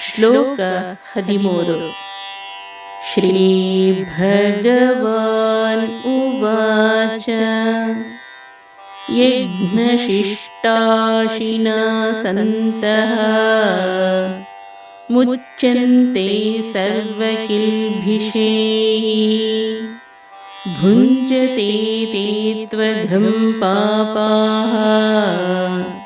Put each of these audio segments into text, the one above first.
श्लोक श्लोकहदिमूर् श्रीभगवान् उवाच। यज्ञशिष्टाशिना सन्तः। मुच्यन्ते सर्वकिल्भिषे भुञ्जते ते त्वधं पापाः।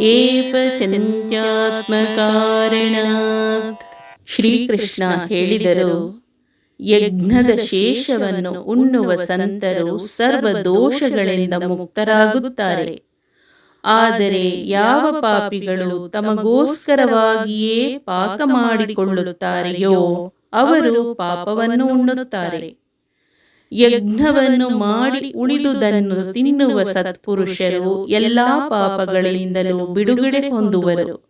ಏಪಚಂತ್ಯಾತ್ಮಕಾರಣಾತ್ ಶ್ರೀಕೃಷ್ಣ ಹೇಳಿದರು, ಯಜ್ಞದ ಶೇಷವನ್ನು ಉಣ್ಣುವ ಸಂತರು ಸರ್ವ ದೋಷಗಳಿಂದ ಮುಕ್ತರಾಗುತ್ತಾರೆ. ಆದರೆ ಯಾವ ಪಾಪಿಗಳು ತಮಗೋಸ್ಕರವಾಗಿಯೇ ಪಾಕ ಮಾಡಿಕೊಳ್ಳುತ್ತಾರೆಯೋ ಅವರು ಪಾಪವನ್ನು ಉಣ್ಣುತ್ತಾರೆ. ಯಜ್ಞವನ್ನು ಮಾಡಿ ಉಳಿದುದನ್ನು ತಿನ್ನುವ ಸತ್ಪುರುಷರು ಎಲ್ಲಾ ಪಾಪಗಳಿಂದಲೂ ಬಿಡುಗಡೆ ಹೊಂದುವರು.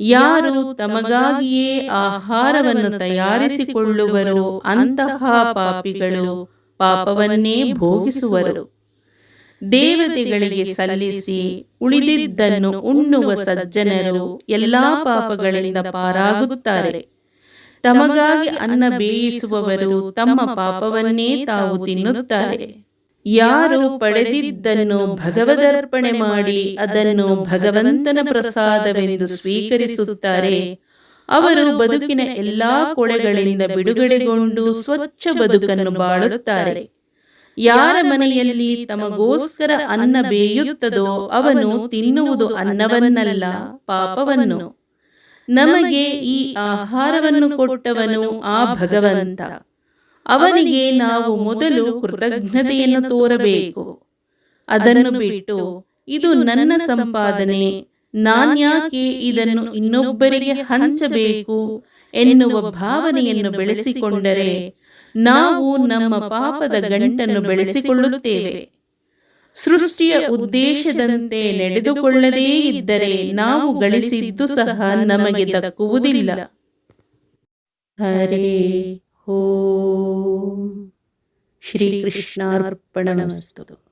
ಯಾರು ತಮಗಾಗಿಯೇ ಆಹಾರವನ್ನು ತಯಾರಿಸಿಕೊಳ್ಳುವರು ಅಂತಹ ಪಾಪಿಗಳು ಪಾಪವನ್ನೇ ಭೋಗಿಸುವರು. ದೇವತೆಗಳಿಗೆ ಸಲ್ಲಿಸಿ ಉಳಿದಿದ್ದನ್ನು ಉಣ್ಣುವ ಸಜ್ಜನರು ಎಲ್ಲಾ ಪಾಪಗಳಿಂದ ಪಾರಾಗುತ್ತಾರೆ. ತಮಗಾಗಿ ಅನ್ನ ಬೇಯಿಸುವವರು ತಮ್ಮ ಪಾಪವನ್ನೇ ತಾವು ತಿನ್ನುತ್ತಾರೆ. ಯಾರು ಪಡೆದಿದ್ದನ್ನು ಭಗವದರ್ಪಣೆ ಮಾಡಿ ಅದನ್ನು ಭಗವಂತನ ಪ್ರಸಾದವೆಂದು ಸ್ವೀಕರಿಸುತ್ತಾರೆ, ಅವರು ಬದುಕಿನ ಎಲ್ಲಾ ಕೊಳೆಗಳಿಂದ ಬಿಡುಗಡೆಗೊಂಡು ಸ್ವಚ್ಛ ಬದುಕನ್ನು ಬಾಳುತ್ತಾರೆ. ಯಾರ ಮನೆಯಲ್ಲಿ ತಮಗೋಸ್ಕರ ಅನ್ನ ಬೇಯುತ್ತದೋ ಅವನು ತಿನ್ನುವುದು ಅನ್ನವನ್ನಲ್ಲ, ಪಾಪವನ್ನು. ನಮಗೆ ಈ ಆಹಾರವನ್ನು ಕೊಟ್ಟವನು ಆ ಭಗವಂತ. ಅವನಿಗೆ ನಾವು ಮೊದಲು ಕೃತಜ್ಞತೆಯನ್ನು ತೋರಬೇಕು. ಅದನ್ನು ಬಿಟ್ಟು ಇದು ನನ್ನ ಸಂಪಾದನೆ. ನಾನ್ಯಾಕೆ ಇದನ್ನು ಇನ್ನೊಬ್ಬರಿಗೆ ಹಂಚಬೇಕು ಎನ್ನುವ ಭಾವನೆಯನ್ನು ಬೆಳೆಸಿಕೊಂಡರೆ ನಾವು ನಮ್ಮ ಪಾಪದ ಗಂಟನ್ನು ಬೆಳೆಸಿಕೊಳ್ಳುತ್ತೇವೆ. ಸೃಷ್ಟಿಯ ಉದ್ದೇಶದಂತೆ ನಡೆದುಕೊಳ್ಳದೇ ಇದ್ದರೆ ನಾವು ಗಳಿಸಿದ್ದು ಸಹ ನಮಗೆ ದಕ್ಕುವುದಿಲ್ಲ. ಹರೇ ಹೋ ಶ್ರೀಕೃಷ್ಣಾರ್ಪಣಮಸ್ತು